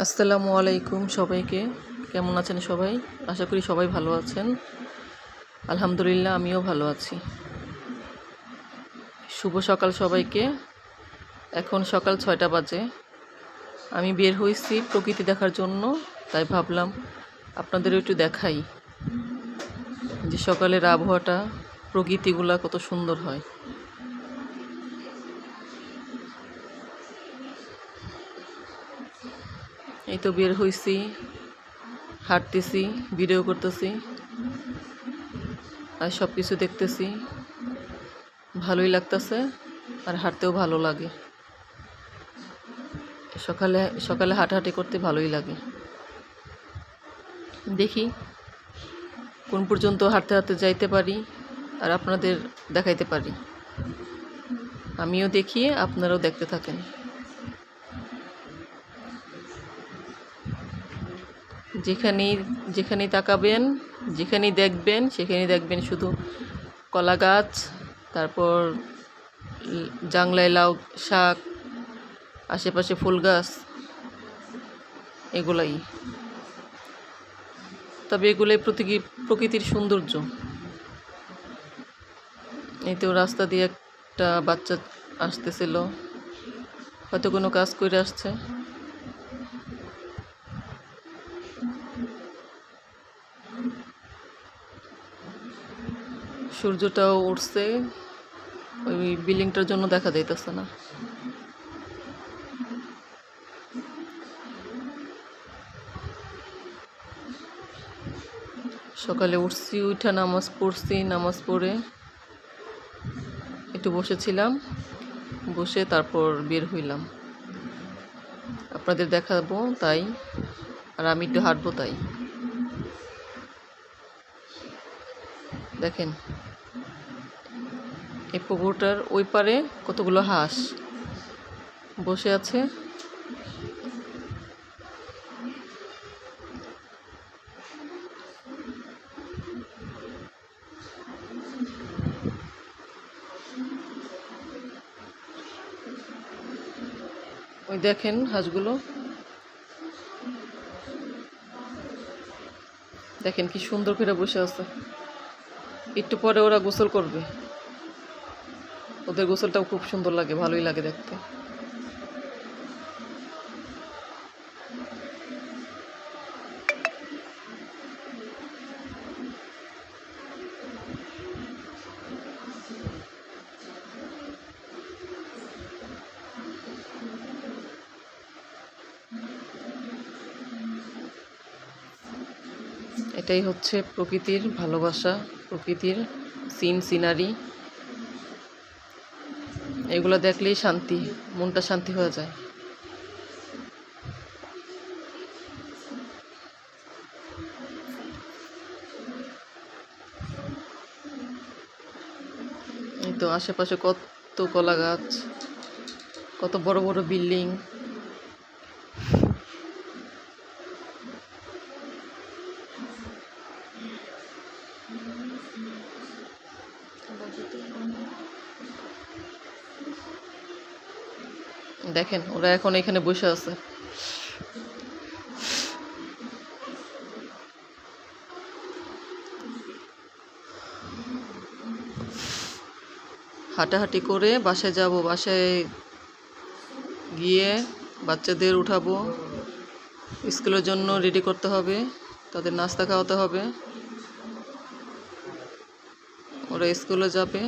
আসসালামু আলাইকুম সবাইকে। কেমন আছেন সবাই? আশা করি সবাই ভালো আছেন। আলহামদুলিল্লাহ, আমিও ভালো আছি। শুভ সকাল সবাইকে। এখন সকাল ছয়টা বাজে। আমি বের হয়েছি প্রকৃতি দেখার জন্য, তাই ভাবলাম আপনাদেরও একটু দেখাই যে সকালের আবহাওয়াটা, প্রকৃতিগুলা কত সুন্দর হয়। এই তো বের হইছি, হাঁটতেছি ভিডিও করতেছি, আর সব কিছু দেখতেছি। ভালোই লাগতেছে আর হাঁটতেও ভালো লাগে। সকালে সকালে হাঁটাহাঁটি করতে ভালোই লাগে। দেখি কোন পর্যন্ত হাঁটতে হাঁটতে যাইতে পারি আর আপনাদের দেখাইতে পারি। আমিও দেখি, আপনারাও দেখতে থাকেন। যেখানেই যেখানেই তাকাবেন, যেখানেই দেখবেন, সেখানেই দেখবেন শুধু কলা গাছ, তারপর জাংলায় লাউ শাক, আশেপাশে ফুল গাছ, এগুলাই। তবে এগুলোই প্রতিকি, প্রকৃতির সৌন্দর্য। এই তো রাস্তা দিয়ে একটা বাচ্চা আসতেছিল। হয়তো কোনো কাজ করে আসছে। সূর্যটাও উঠছে ওই বিল্ডিংটার জন্য দেখা যাইতেছে না। সকালে উঠছি, উঠা নামাজ পড়ছি, নামাজ পড়ে একটু বসেছিলাম। বসে তারপর বের হইলাম। আপনাদের দেখাবো তাই, আর আমি একটু হাঁটবো তাই। দেখেন। এই পুকুরটার ওই পারে কতগুলো হাঁস? বসে আছে। ওই দেখেন হাঁসগুলো। দেখেন কি সুন্দর করে বসে আছে। একটু পরে ওরা গোসল করবে। ওদের গোসলটাও খুব সুন্দর লাগে, ভালোই লাগে দেখতে। এটাই হচ্ছে প্রকৃতির ভালোবাসা, প্রকৃতির সিন সিনারি এগুলো দেখলেই শান্তি, মনটা শান্তি হয়ে যায়। এই তো আশেপাশে কত কলা গাছ, কত বড় বড় বিল্ডিং। দেখেন, ওরা এখন এখানে বসে আছে। হাঁটাহাঁটি করে বাসায় যাব, বাসায় গিয়ে বাচ্চাদের উঠাবো। স্কুলের জন্য রেডি করতে হবে, তাদের নাস্তা খাওয়াতে হবে। ওরা স্কুলে যাবে।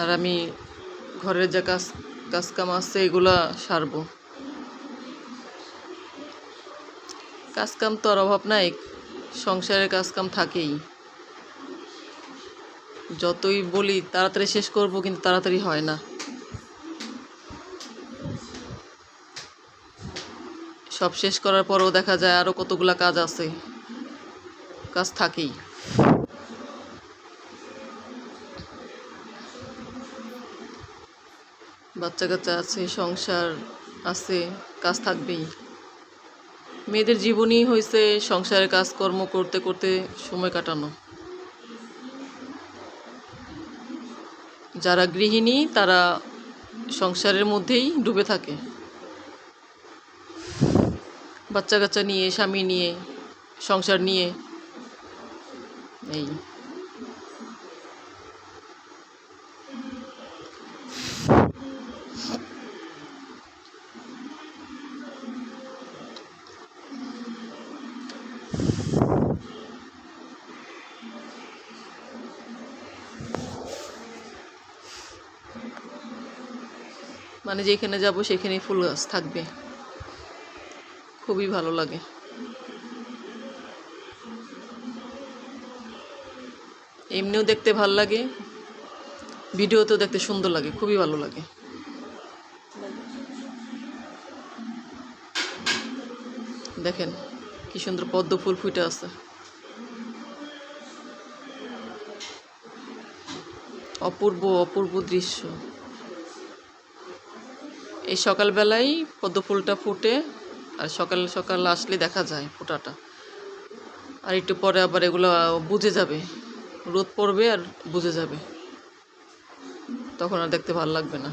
আর আমি ঘরের যে কাজ, কাজকাম আছে, এগুলা সারবো। কাজকাম তো আর অভাব নাই, সংসারের কাজকাম থাকেই। যতই বলি, তাড়াতাড়ি শেষ করব, কিন্তু তাড়াতাড়ি হয় না। সব শেষ করার পরও দেখা যায় আরও কতগুলা কাজ আছে, কাজ থাকেই। বাচ্চা কাচ্চা আছে, সংসার আছে, কাজ থাকবেই। মেয়েদের জীবনই হয়েছে সংসারের কাজকর্ম করতে করতে সময় কাটানো। যারা গৃহিণী, তারা সংসারের মধ্যেই ডুবে থাকে। বাচ্চা কাচ্চা নিয়ে, স্বামী নিয়ে, সংসার নিয়ে, এই। মানে যেখানে যাব সেখানেই ফুল গাছ থাকবে। খুবই ভালো লাগে। এমনিও দেখতে ভালো লাগে, ভিডিওতেও দেখতে সুন্দর লাগে, খুবই ভালো লাগে। দেখেন, কি সুন্দর পদ্ম ফুল ফুটে আছে। অপূর্ব অপূর্ব দৃশ্য। এই সকালবেলায় পদ্ম ফুলটা ফুটে আর সকাল সকাল আসলে দেখা যায় ফোটাটা। আর একটু পরে আবার এগুলো বুঝে যাবে। রোদ পড়বে আর বুঝে যাবে। তখন আর দেখতে ভালো লাগবে না।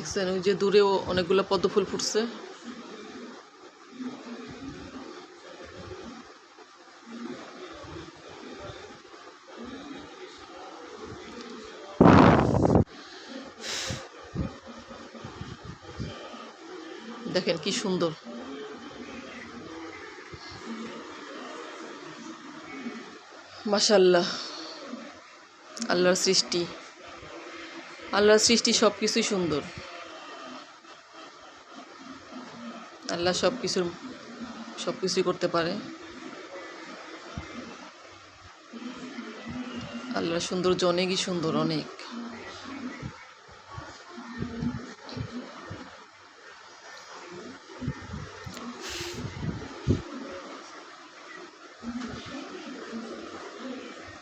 দেখছেন, ওই যে দূরেও অনেকগুলো পদ্ম ফুল ফুটছে। দেখেন কি সুন্দর। মাশাল্লাহ আল্লাহর সৃষ্টি। আল্লাহর সৃষ্টি সব কিছুই সুন্দর। আল্লাহ সব কিছুর সব কিছুই করতে পারে। আল্লাহর সৌন্দর্য অনেকই সুন্দর, অনেক।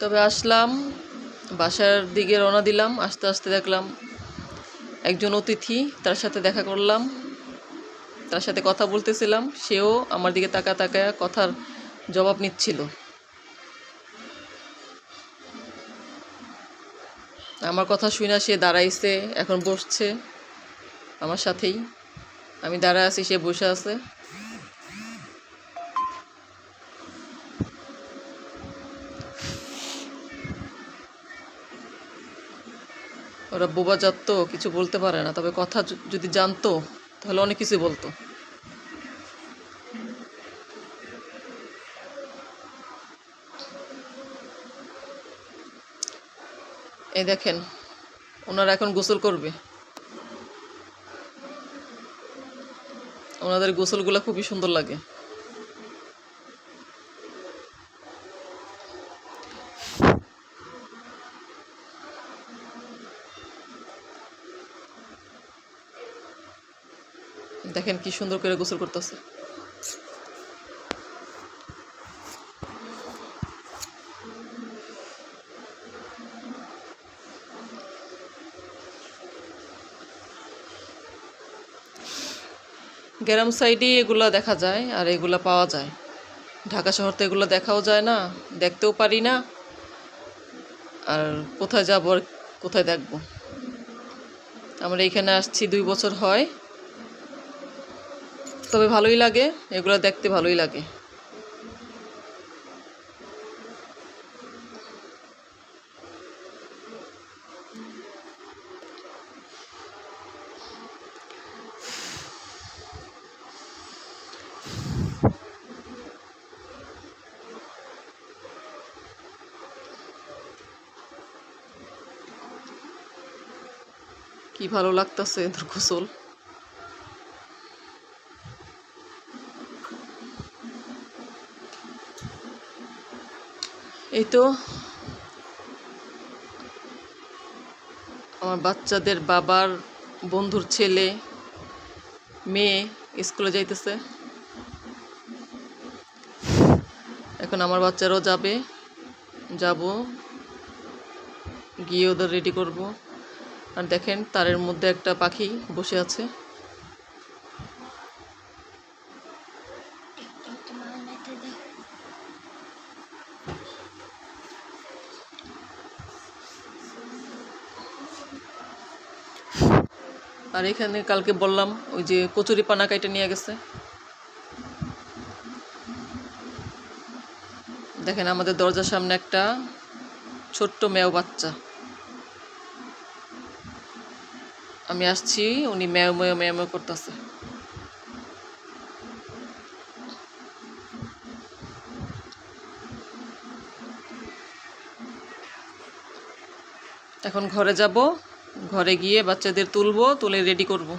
তবে আসলাম, বাসার দিকে রওনা দিলাম, আস্তে আস্তে দেখলাম একজন অতিথি, তার সাথে দেখা করলাম। তার সাথে কথা বলতেছিলাম, সেও আমার দিকে তাকা তাকায় কথার জবাব নিচ্ছিল। আমার কথা শুনে সে দাঁড়াইছে, এখন বসছে আমার সাথেই। আমি দাঁড়ায় আছি, সে বসে আছে। ওরা বোবা জাত কিছু বলতে পারে না, তবে কথা যদি জানতো তাহলে অনেক কিছু বলতো। এই দেখেন, ওনারা এখন গোসল করবে। ওনাদের গোসলগুলো খুবই সুন্দর লাগে। দেখেন কি সুন্দর করে গোসল করতেছে। গ্রাম সাইডে এগুলা দেখা যায় আর এগুলা পাওয়া যায়। ঢাকা শহর তো এগুলো দেখাও যায় না, দেখতেও পারি না। আর কোথায় যাব আর কোথায় দেখব? আমরা এখানে আসছি, দুই বছর হয়। তবে ভালোই লাগে এগুলো দেখতে ভালোই লাগে। কি ভালো লাগতেছে এদের গোসল। এই তো আমার বাচ্চাদের বাবার বন্ধুর ছেলে, মেয়ে স্কুলে যাইতেছে। এখন আমার বাচ্চারাও যাবে। যাব। গিয়ে ওদের রেডি করব। আর দেখেন, তারের মধ্যে একটা পাখি বসে আছে। আর এখানে কালকে বললাম, ওই যে কচুরি পানা কাইটা নিয়ে গেছে। দেখেন আমাদের দরজার সামনে একটা ছোট্ট মেয় বাচ্চা। আমি আসছি, উনি ম্যাও ম্যাও ম্যাও ম্যাও করতেছে। এখন ঘরে যাব। ঘরে গিয়ে বাচ্চাদের তুলবো তুলে রেডি করব।